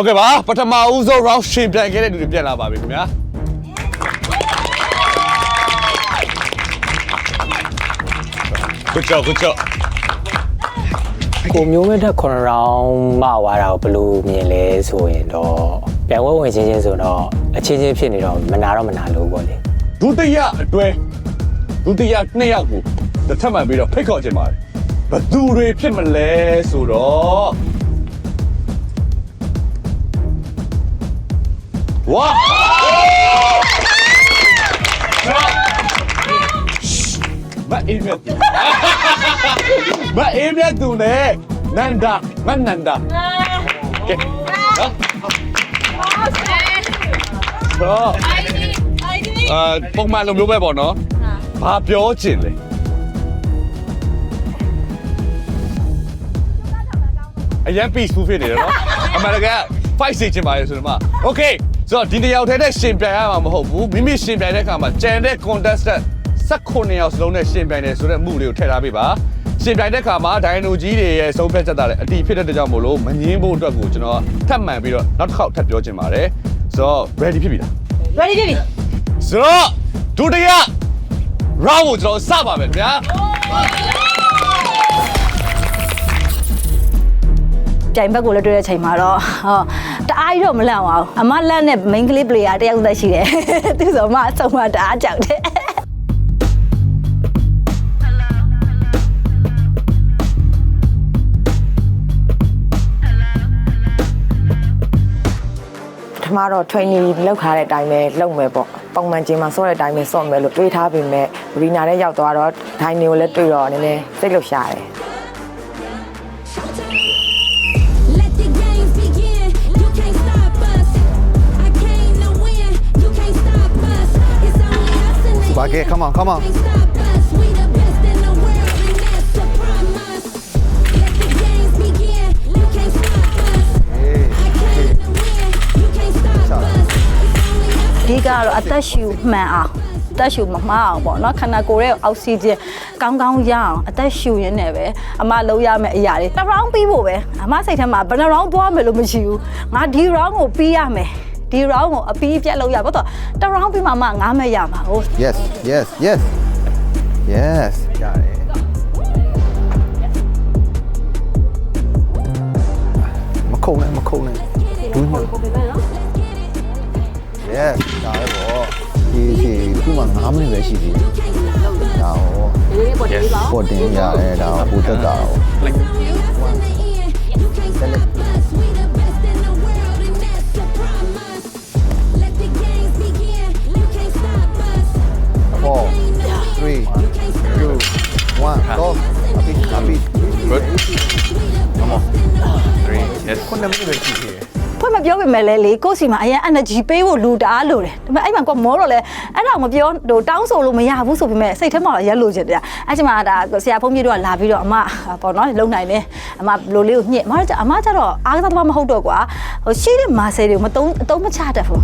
ဟုတ်ကဲ့ပါပထမဦးဆုံး round ရှင်ပြိုင်ခဲ့တဲ့လူတွေပြန်လာပါပြီခင်ဗျာ good job good job ကိုမျိုးမတက်9 round မဝါတာကိုဘယ်လိုမြင်လဲဆိုရင်တော့ပြန်ဝဲဝင်ချင်းချင်းဆိုတော့အချင်းချင်းဖြစ်နေတော့မနာတော့မနာလို့ပေါ့လေဒုတိယအတွဲဒုတိယနှစ်ယောက်ကိုတစ်ထပ်မှန်ပြီးတော့ဖိတ်ခေါ်ခြင်းပါတယ်ဘသူတွေဖြစ်မလဲဆိုတော့ ဝါမအေးမြတ်မအေးမြတ်သူနဲ့နန္ဒာမနန္ဒာကဲနော်တော့အာပုံမှန်လိုမျိုးပဲပေါ့နော်။ဘာပြောချင်လဲ။အရင် peaceful ဖြစ်နေတယ်နော်။အမေရိကန် fight စေချင်ပါလေဆိုတော့မှ Okay ဆိုတော့ဒီတစ်ယောက်တည်းနဲ့ရှင်ပြိုင်ရမှာမဟုတ်ဘူး။မိမိရှင်ပြိုင်တဲ့အခါမှာကြံတဲ့ contestant 16ယောက်စလုံးနဲ့ရှင်ပြိုင်တယ်ဆိုတဲ့မှုလေးကိုထည့်ထားပေးပါ။ရှင်ပြိုင်တဲ့အခါမှာဒိုင်နိုကြီးတွေရဲ့ဆုံးဖြတ်ချက်တာလည်းအတီးဖြစ်တဲ့အတွက်ကြောင့်မို့လို့မငင်းဖို့အတွက်ကိုကျွန်တော်ထပ်မှန်ပြီးတော့နောက်တစ်ခေါက်ထပ်ပြောချင်ပါတယ်။ဆိုတော့ ready ဖြစ်ပြီလား ready ပြီဆိုတော့ဒုတိယ round ကိုကျွန်တော်စပါမယ်ခင်ဗျာကြိုင်ဘက်ကိုလည်းတွေ့တဲ့အချိန်မှာတော့ဟော တအားကြီးတော့မလန့်ပါဘူးအမလန့်နဲ့ main ကလေး player တယောက်သက်ရှိတယ်သူဆိုအမအဆုံးမတအားကြောက်တယ်ပထမတော့ training လောက်ထားတဲ့အတိုင်းပဲလုပ်မယ်ပေါ့ပုံမှန်ချင်းမှာစောတဲ့အတိုင်းပဲစော့မယ်လို့တွေးထားပေမဲ့ရီနာနဲ့ရောက်သွားတော့ဒိုင်နီကိုလည်းတွေ့တော့နည်းနည်းစိတ်လှုပ်ရှားတယ် stop us. It's only us အဓိကကတော့အသက်ရှူမှန်အောင်အသက်ရှူမမှားအောင်ပေါ့နော်ခန္ဓာကိုယ်ရဲ့အောက်ဆီဂျင်ကောင်းကောင်းရအောင်အသက်ရှူရင်းနဲ့ပဲအမလုံးရမယ့်အရာတွေတစ် round ပြီးဖို့ပဲအမစိတ်ထဲမှာဘယ်နှ round သွားမယ်လို့မရှိဘူးငါဒီ round ကိုပြီးရမယ် ဒီ round ကိုအပြီးပြတ်လုပ်ရဘာလို့တော့တစ် round ပြီးမှမှငားမဲ့ရမှာဟုတ် Yes, yes, yes. Yes. ရတယ်မခုံနဲ့မခုံနဲ့ဒူးညို Yes ဒါပဲပေါ့ဒီဒီခုမှ9မိနစ်ပဲရှိသေးတယ်ဒါဟော Yes ပေါ်တင်ရတယ်ဒါဟိုတက်တာဟော in Four, three, two, one, go. Happy, happy. good come on three yes ခုနှစ်မိနစ်ပဲရှိသေးတယ်ဖွင့်မပြောပေမဲ့လည်းလေကိုယ့်စီမှာအရင် energy ပေးဖို့လူတအားလိုတယ်ဒါပေမဲ့အဲ့မှာကိုမောတော့လဲအဲ့တော့မပြောဟိုတောင်းဆိုလို့မရဘူးဆိုပေမဲ့စိတ်ထဲမှာရက်လို့ချင်တယ်အဲ့ချိန်မှာဒါဆရာဖုန်းကြီးတို့ကလာပြီးတော့အမပေါ့နော်လုံနိုင်တယ်အမဘလိုလေးကိုညှစ်အမကအမကျတော့အားကစားသမားမဟုတ်တော့ကွာဟိုရှိတဲ့မာဆယ်တွေကိုမတုံးအတုံးမချတတ်ဘူး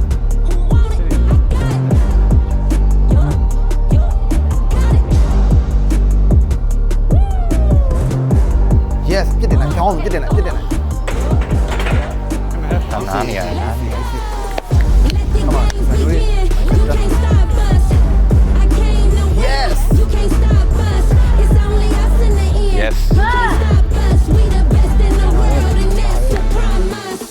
the world, and that's a promise.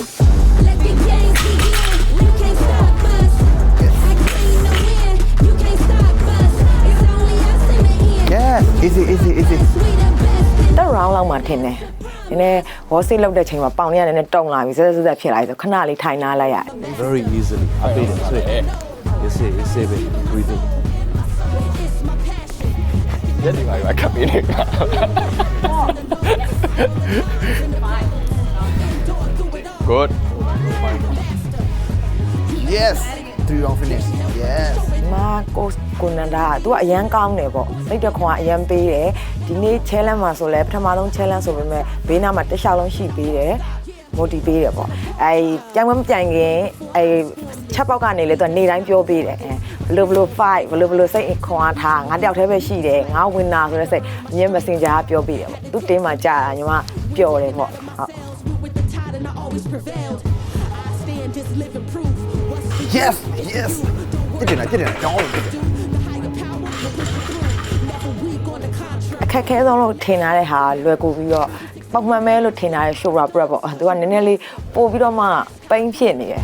Let the games begin. You can't stop us. I came to win. You can't stop us. It's only us in the end. Yes easy easy easy round လောက်မှထင်တယ်နည်းနည်းဝေါ်စိတ်လောက်တဲ့ချိန်မှာပေါင်လေးကလည်းနည်းနည်းတုံလာပြီစက်စက်စက်ဖြစ်လာပြီဆိုခဏလေးထိုင်နာလိုက်ရတယ် very easily. I paid it. So, yes, yes, yes, baby. Breathing. ရက်ဒီပါပါကပ်ပြီးနေတာ good Yes three round finish Yes မာကိုကိုနန္ဒာက तू ကအရန်ကောင်းတယ်ပေါ့စိတ်တခွန်ကအရန်ပေးတယ်ဒီနေ့ challenge မှာဆိုလဲပထမဆုံး challenge ဆိုပေမဲ့ဘေးနားမှာတစ်ခြားလုံးရှိပေးတယ် motivate ပေးတယ်ပေါ့အဲကြံမမကြံခင်အဲချက်ပေါက်ကနေလဲ तू နေတိုင်းပြောပေးတယ်အဲဘလို့ဘလို့ fight ဘလို့ဘလို့စိတ်ခွန်အားထားငါတယောက်တည်းပဲရှိတယ်ငါ winner ဆိုတဲ့စိတ်အမြဲ messenger ကပြောပေးတယ်ပေါ့သူ team မှာကြာတာညီမပျော်တယ်ပေါ့ဟုတ် with the tide and I always prevailed. yes yes ပြစ်တယ်လားပြစ်တယ်လားကြောင်းလို့ပြစ်တယ်အခက်ခဲဆုံးလို့ထင်ထားတဲ့ဟာလွယ်ကူပြီးတော့ပုံမှန်ပဲလို့ထင်ထားတဲ့ show rap rap ပေါ့သူကနည်းနည်းလေးပို့ပြီးတော့မှပိန်းဖြစ်နေတယ်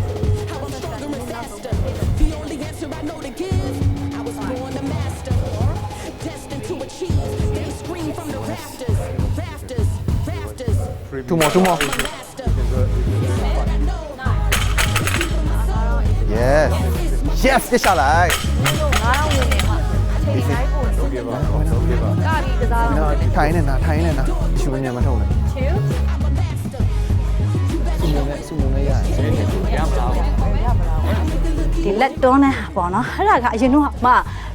two more two more yes ပြစ်ချလိုက်ထိုင်းနေတာထိုင်းနေတာချူနေမှာထုံးတယ်ချူစုံနေစုံနေရတယ်ဒီလက်တွန်းတဲ့ဟာပေါ့နော်အဲ့ဒါကအရင်တော့မှ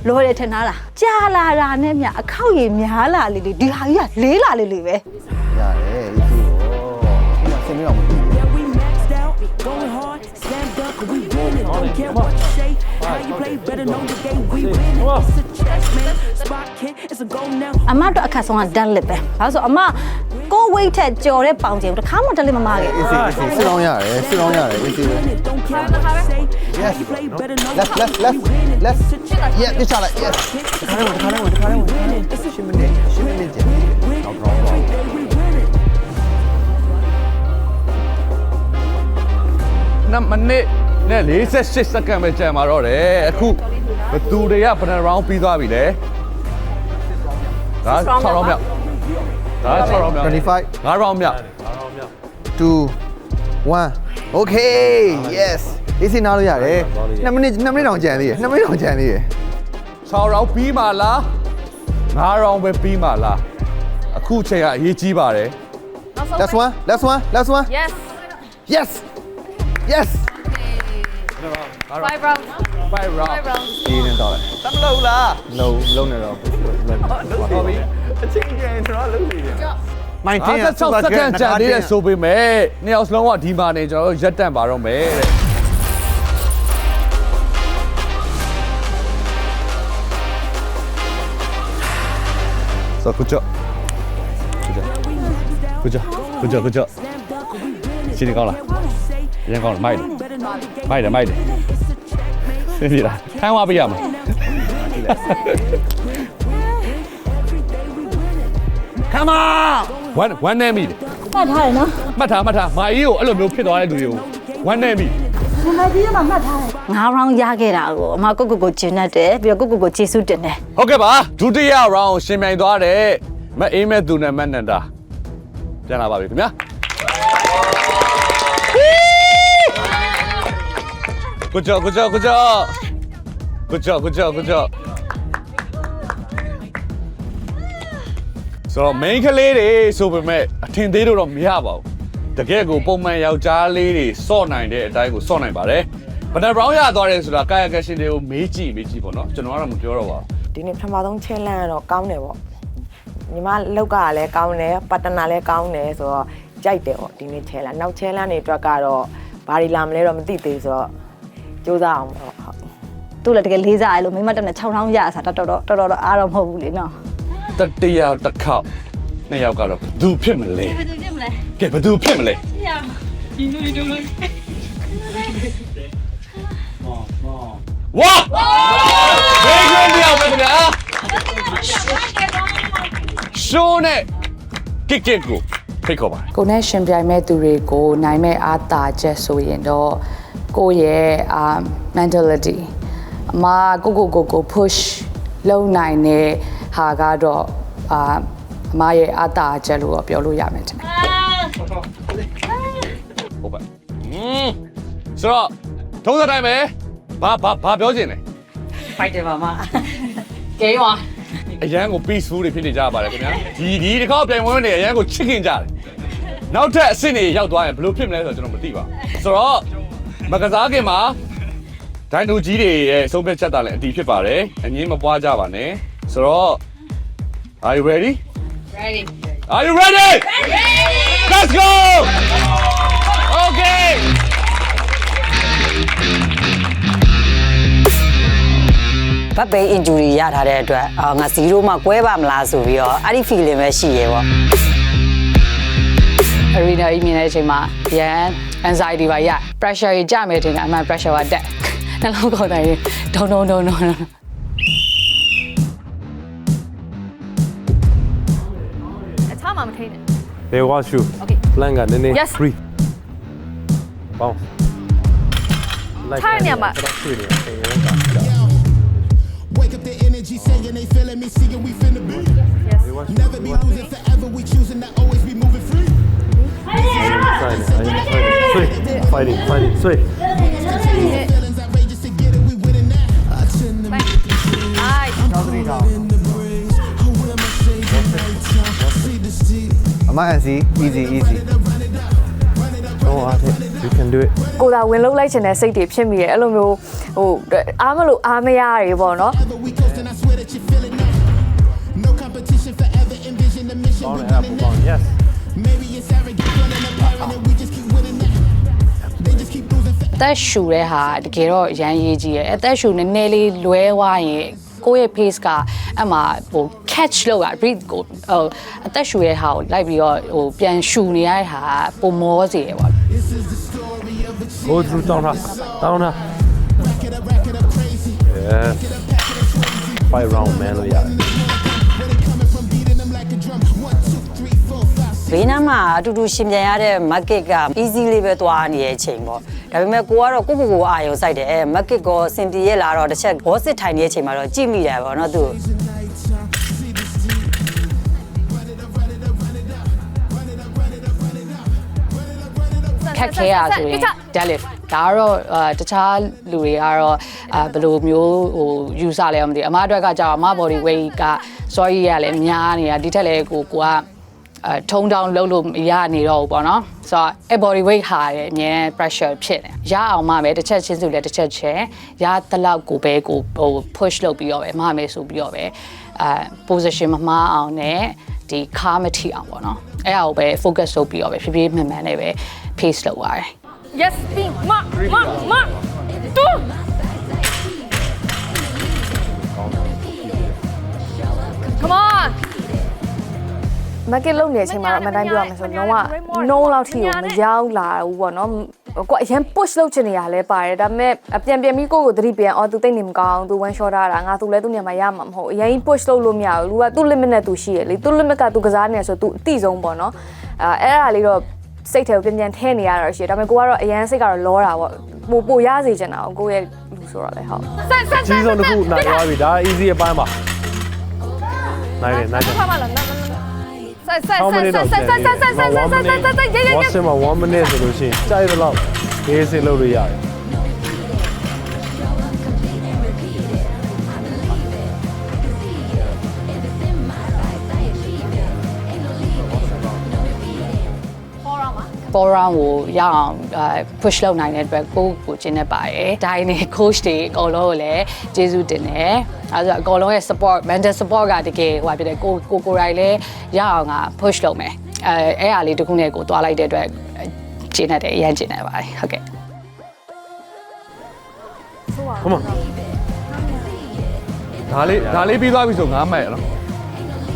လောတယ်ထင်ထားတာကြာလာတာနဲ့မြအခောက်ရည်များလာလေလေဒီဟာကြီးကလေးလာလေလေပဲရတယ် easy ကိုဒီမှာဆင်းမအောင်မပြီးဘူး Yeah, we maxed out, going hard, slam dunk, we winning. Don't care what you say, how you play, better know the game we winning. It's a chess, man. Spot kick, it's a goal now. အမတို့အခက်ဆုံးကဓာတ်လစ်ပဲဒါဆိုအမကိုဝိတ်ထက်ကြော်တဲ့ပေါင်ချိန်တစ်ခါမှဓာတ်လစ်မမခဲ့ easy easy စစ်အောင်ရတယ်စစ်အောင်ရတယ် easy ပဲ Winning, don't care what you say, how Yes. you play, better know Left, the left, game left, we winning. left. It's a chess, yeah ပြစ်ချလိုက် yes တခါလေးဝင်တခါလေးဝင်တခါလေးဝင်ရှင်းမနေရှင်းမနေကြတော့တော့တော့ we winning. 2မိနစ် နဲ့48စက္ကန့်ပဲကြာမှာတော့တယ်အခုဘသူတွေကဘယ်နှ round ပြီးသွားပြီလဲဒါ6 round မြောက်ဒါ6 round မြောက်25 5 round မြောက်2 1 okay yes easy နားလို့ရတယ်2မိနစ်2မိနစ်တောင်ကြံသေးတယ်2မိနစ်တောင်ကြံသေးတယ်6 round ပြီးမှလား5 round ပဲပြီးမှလားအခုချိန်ကအရေးကြီးပါတယ် last one last one last one yes yes yes 5 round ဒီနေတော့တမလို့လားလုံးလုံးနေတော့ဟုတ်ပြီအချင်းကျန်တော့လုံးနေတယ်မိုင်းတင်ရ56စက္ကန့်ကြာသေးတယ်ဆိုပေမဲ့နှစ်ယောက်စလုံးကဒီမှာနေကျွန်တော်တို့ရက်တန့်ပါတော့မယ်တဲ့ဆိုကုချောကုချောကုချောကုချောရှင်းကောင်းလားရန်ကောင်းလားမိုက်တယ် မိုက်တယ်မိုက်တယ်ရှင်းပြီလားထိုင်းသွားပြရမှာ Come on ဝမ်းဝမ်းနေမိတယ်မှတ်ထားတယ်နော်မှတ်ထားမှတ်ထားမာအေးကိုအဲ့လိုမျိုးဖြစ်သွားတဲ့လူတွေကိုဝမ်းနေမိ9 round ရခဲ့တာကိုအမကိုကိုကိုကျင်းတတ်တယ်ပြီးတော့ကိုကိုကိုကျေးဇူးတင်တယ်ဟုတ်ကဲ့ပါဒုတိယ round ရှင်ပြိုင်သွားတဲ့မအေးမဲ့သူနဲ့မတ်နန္ဒာပြန်လာပါပြီခင်ဗျာ ကိုကြောကိုကြောကိုကြောကိုကြောကိုကြောကိုကြောဆိုတော့ main ကလေးတွေဆိုပေမဲ့အထင်သေးလို့တော့မရပါဘူးတကယ်ကိုပုံမှန်ယောက်ျားလေးတွေစော့နိုင်တဲ့အတိုင်းကိုစော့နိုင်ပါတယ်ဘယ်နှ round ရသွားတယ်ဆိုတာကာယကရှင်တွေကိုမေးကြည့်မေးကြည့်ပေါ့နော်ကျွန်တော်ကတော့မပြောတော့ပါဘူးဒီနေ့ပထမဆုံး challenge ကတော့ကောင်းတယ်ပေါ့ညီမလောက်ကလည်းကောင်းတယ်ပတ်တနာလည်းကောင်းတယ်ဆိုတော့ကြိုက်တယ်ပေါ့ဒီနေ့ challenge နောက် challenge တွေအတွက်ကတော့ဘာတွေလာမလဲတော့မသိသေးဘူးဆိုတော့ စူးစမ်းအောင်ပေါ့ဟုတ်သူ့လည်းတကယ်လေးစားရလို့မိမတက်နဲ့6 round ရစားတော်တော်တော်တော်အားတော့မဟုတ်ဘူးလေနော်တတိယတစ်ခေါက်နှစ်ယောက်ကတော့ဘယ်သူဖြစ်မလဲဘယ်သူဖြစ်မလဲကဲဘယ်သူဖြစ်မလဲဝါဘယ်ကိုမြောက်ပဲခင်ဗျာရှိုးနဲ့ကစ်ကစ်ကိုဖိတ်ခေါ်ပါကိုနဲ့ရှင်ပြိုင်မဲ့သူတွေကိုနိုင်မဲ့အားတာချက်ဆိုရင်တော့ ကိုယ့်ရဲ့အာ mentality အမကိုကိုကိုကို push လုပ်နိုင်တဲ့ဟာကတော့အာအမရဲ့အားတာချက်လို့တော့ပြောလို့ရမယ်ထင်တယ်ဟုတ်ပါอืมဆိုတော့ထုံးစံတိုင်းပဲဘာဘာဘာပြောချင်လဲ ဖိုက်တယ်ပါမကဲရောအရန်ကို peaceful တွေဖြစ်နေကြပါတယ်ခင်ဗျာဒီဒီတစ်ခေါက်ပြိုင်ပွဲနေအရန်ကိုချစ်ခင်ကြတယ်နောက်ထပ်အဆင့်တွေရောက်သွားရင်ဘယ်လိုဖြစ်မလဲဆိုတော့ကျွန်တော်မသိပါဘူးဆိုတော့ မကစားခင်မှာဒိုင်နိုကြီးတွေရဲ့ဆုံးဖြတ်ချက်တာလည်းအတီးဖြစ်ပါတယ်အငင်းမပွားကြပါနဲ့ဆိုတော့ Are you ready ready Are you ready Let's go Okay ဘတ်ဘေး injury ရထားတဲ့အတွက်အာငါ0မှကွဲပါမလားဆိုပြီးတော့အဲ့ဒီ feeling ပဲရှိရေပေါ့ arena ကြီးမြင်တဲ့အချိန်မှာရန် anxiety ပါရ pressure ကြီးကြမယ်တင်တာအမှန် pressure ကတက်နှလုံးခေါ်တိုင်းဒုံဒုံဒုံဒုံ အချားမှမထိန်နဲ့ They watch you. Okay. Plan ကနည်းနည်း Yes. free. ပေါင်း Like ထိုင်နေမှာ တော့တွေ့နေတယ်ငယ်က Wake up the energy saying they feeling me, seeing we finna be. Never be losing forever, we choosing to always be moving free. Fighting, fighting, fighting, sweet. အမအစီ easy easy oh i think you can do it ကိုယ်သာဝင်လုံးလိုက်ချင်တဲ့စိတ်တွေဖြစ်မိတယ်အဲ့လိုမျိုးဟိုအားမလို့အားမရတွေပေါ့နော် သက်ရှူတဲ့ဟာတကယ်တော့ရမ်းရေးကြီးရဲ့အသက်ရှူနည်းနည်းလေးလွဲသွားရင်ကိုယ့်ရဲ့ pace ကအမှဟို catch လောက်ရ breathe ကိုဟိုအသက်ရှူရဲ့ဟာကိုလိုက်ပြီးတော့ဟိုပြန်ရှူနေရတဲ့ဟာကပုံမောစေရပေါ့ go through တောင်းတာတောင်းတာ yes five round man လို့ရတယ်ဘေးနားမှာအတူတူရှင်ပြန်ရတဲ့ market က easy လေးပဲသွားနေတဲ့အချိန်ပေါ့ ဒါပေမဲ့ကိုကတော့ကိုကိုကိုအာရုံစိုက်တယ်အဲ market ကောစင်ပြေရလာတော့တစ်ချက်ဘောစစ်ထိုင်နေတဲ့အချိန်မှာတော့ကြည့်မိတယ်ပေါ့နော်သူခက်ခဲရဆိုရင် deadlift ဒါကတော့အာတခြားလူတွေကတော့အာဘယ်လိုမျိုးဟိုယူဆလဲမသိဘူးအမအတွက်ကကြာအမ body weight က sorry ရလဲများနေတာဒီထက်လဲကိုကိုက အဲထုံးတောင်းလုံးလို့မရနေတော့ဘူးပေါ့နော်ဆိုတော့အဲ body weight ဟာရဲ့အမြဲ pressure ဖြစ်တယ်ရအောင်မှပဲတစ်ချက်ချင်းစုလဲတစ်ချက်ချင်းရတလောက်ကိုပဲကိုဟို push လုပ်ပြီးတော့ပဲမမယ်ဆိုပြီးတော့ပဲအဲ position မမှားအောင်နဲ့ဒီခါမထီအောင်ပေါ့နော်အဲ့ဒါကိုပဲ focus လုပ်ပြီးတော့ပဲဖြည်းဖြည်းမှန်မှန်နဲ့ပဲ pace လုပ်ရတယ် yes ပြီးမမမတူ come on မက်ကစ်လုံနေတဲ့အချိန်မှာတော့အမှန်တိုင်းပြောရမယ်ဆိုတော့လုံးဝ no လောက်ထိကိုမရောက်လာဘူးပေါ့နော်ကိုအရင် push လုပ်ချင်နေရလဲပါတယ်ဒါပေမဲ့ပြန်ပြန်ပြီးကိုကိုသတိပြန်အော်သူတိတ်နေမကောင်းသူ one shot ထားတာငါသူလဲသူနေရာမှာရမှာမဟုတ်အရင် push လုပ်လို့မရဘူး तू ကသူ့ limit နဲ့သူရှိရလေသူ့ limit ကသူကစားနေဆိုသူအတိဆုံးပေါ့နော်အဲအဲ့ဒါလေးတော့စိတ်ထဲကိုပြန်ပြန်ထဲနေရတော့ရှိတယ်ဒါပေမဲ့ကိုကတော့အရင်စိတ်ကတော့လောတာပေါ့ပိုပိုရစေချင်တာကိုကိုရဲ့လူဆိုတော့လေဟုတ်ကြီးဆုံးတစ်ခုနိုင်သွားပြီဒါ easy အပိုင်းပါနိုင်တယ်နိုင်တယ် ဆက်ဆက် How ဆက် many ဆက် dogs ဆက်ဆက်ဆက်ဆက်ဆက်ဆက်ဆက်ဆက်ဆက်ဆက်ရရ Watch him 1 minute ဆိုလို့ရှိရင်ကြိုက်တဲ့လောက်ရေးစင်လုပ်လို့ရတယ်4 round ကိုရအောင်အဲ push လုပ်နိုင်တဲ့အတွက်ကိုယ့်ကိုကျင်းနေပါတယ်။ဒါရင်းနေ coach တွေအကုန်လုံးကိုလည်းကျေးဇူးတင်တယ်။ အဲဒါဆိုအကုန်လုံးရဲ့ support mental support ကတကယ်ဟိုဖြစ်တယ်ကိုကိုကိုယ်တိုင်လည်းရအောင်က push လုပ်မယ်။အဲအဲ့အားလေးတစ်ခုနဲ့ကိုသွားလိုက်တဲ့အတွက်ကျင်းနေတယ်အရင်ကျင်းနေပါတယ်။ဟုတ်ကဲ့ come on ဒါလေးဒါလေးပြီးသွားပြီဆို9မှတ်ရနော်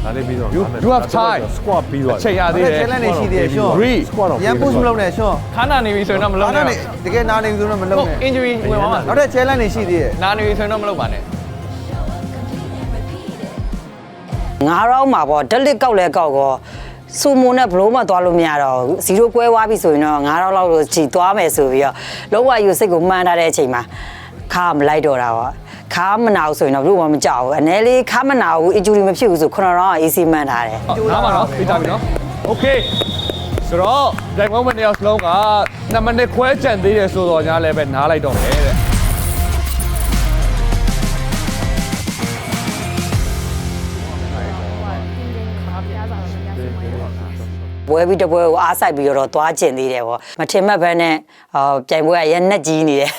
ဒါလေးပြီးတော့ You- you have time. squat ပြီးသွားချိန်ရသေးတယ် challenge နေရှိသေးတယ်ရှော့ Three. squat တော့ရန် push မလုပ်နဲ့ရှော့ခါနာနေပြီဆိုရင်တော့မလုပ်ဘာနဲ့နဲ့တကယ်နာနေပြီဆိုတော့မလုပ်ဟုတ်နဲ့ injury ဝင်သွားမှာနောက်ထပ် challenge နေရှိသေးတယ်နာနေပြီဆိုရင်တော့မလုပ်ပါနဲ့ ငါးရောင်းမှာပေါ့ဓာတ်လစ်ကောက်လဲကောက်ကောစူမိုနဲ့ဘလို့မှသွားလို့မရတော့ဘူးဇီရိုကွဲသွားပြီဆိုရင်တော့ငါးရောင်းလောက်လို့ချီသွားမယ်ဆိုပြီးတော့လောကယူစိတ်ကိုမှန်းထားတဲ့အချိန်မှာခါမလိုက်တော့တာပေါ့ခါမနာဘူးဆိုရင်တော့ဘလို့မှမကြောက်ဘူးအနေလေးခါမနာဘူး injury မဖြစ်ဘူးဆိုခုနရောင်း AC မှန်းထားတယ်နားပါနော်ပြီးကြပြီနော် Okay ဆိုတော့ဒိုင်မုံမနေအောင်စလုံးက2မိနစ်ခွဲကြံသေးတယ်ဆိုတော့ညာလည်းပဲနားလိုက်တော့မယ်တဲ့ ပွဲပြီးတပွဲကိုအားဆိုင်ပြီးတော့သွားကျင်သေးတယ်ပေါ့မထင်မှတ်ဘဲနဲ့ဟောပြိုင်ပွဲကရက်နဲ့ကြီးနေတယ်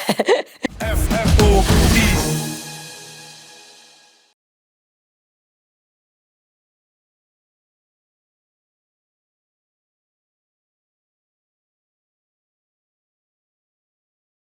F F O D